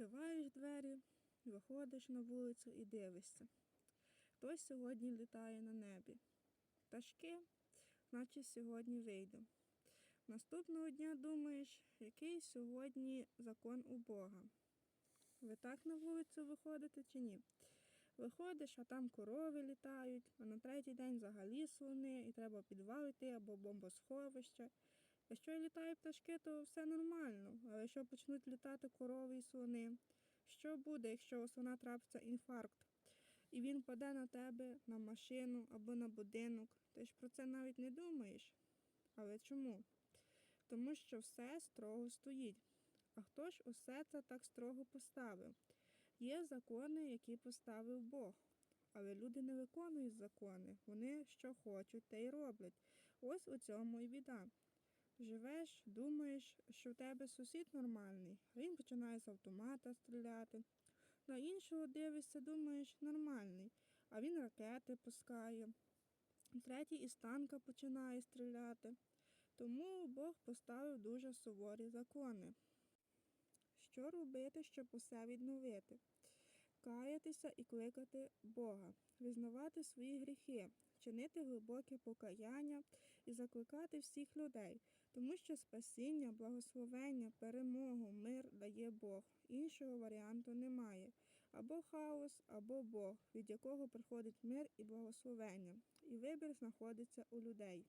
Відкриваєш двері, виходиш на вулицю і дивишся. Хтось сьогодні літає на небі. Пташки, наче сьогодні вийду. Наступного дня думаєш, який сьогодні закон у Бога. Ви так на вулицю виходите чи ні? Виходиш, а там корови літають, а на третій день взагалі слони, і треба підвал йти або бомбосховище. Якщо літають пташки, то все нормально. Але якщо почнуть літати корови і слони, що буде, якщо у слона трапиться інфаркт? І він паде на тебе, на машину або на будинок. Ти ж про це навіть не думаєш. Але чому? Тому що все строго стоїть. А хто ж усе це так строго поставив? Є закони, які поставив Бог. Але люди не виконують закони. Вони що хочуть, те й роблять. Ось у цьому і біда. Живеш, думаєш, що в тебе сусід нормальний, а він починає з автомата стріляти. На іншого дивишся, думаєш, нормальний, а він ракети пускає. Третій із танка починає стріляти. Тому Бог поставив дуже суворі закони. Що робити, щоб усе відновити? Каятися і кликати Бога, визнавати свої гріхи, чинити глибоке покаяння і закликати всіх людей, тому що спасіння, благословення, перемогу, мир дає Бог. Іншого варіанту немає. Або хаос, або Бог, від якого приходить мир і благословення. І вибір знаходиться у людей.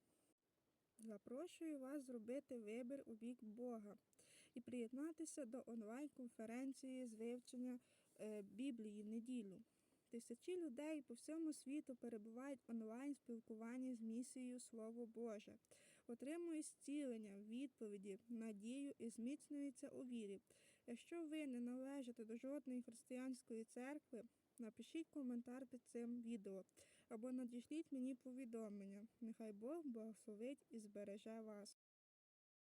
Запрошую вас зробити вибір у бік Бога і приєднатися до онлайн-конференції з вивчення е, Біблії неділю. Тисячі людей по всьому світу перебувають онлайн спілкуванні з місією Слово Боже, отримують зцілення, відповіді, надію і зміцнюються у вірі. Якщо ви не належите до жодної християнської церкви, напишіть коментар під цим відео або надішліть мені повідомлення. Нехай Бог благословить і збереже вас.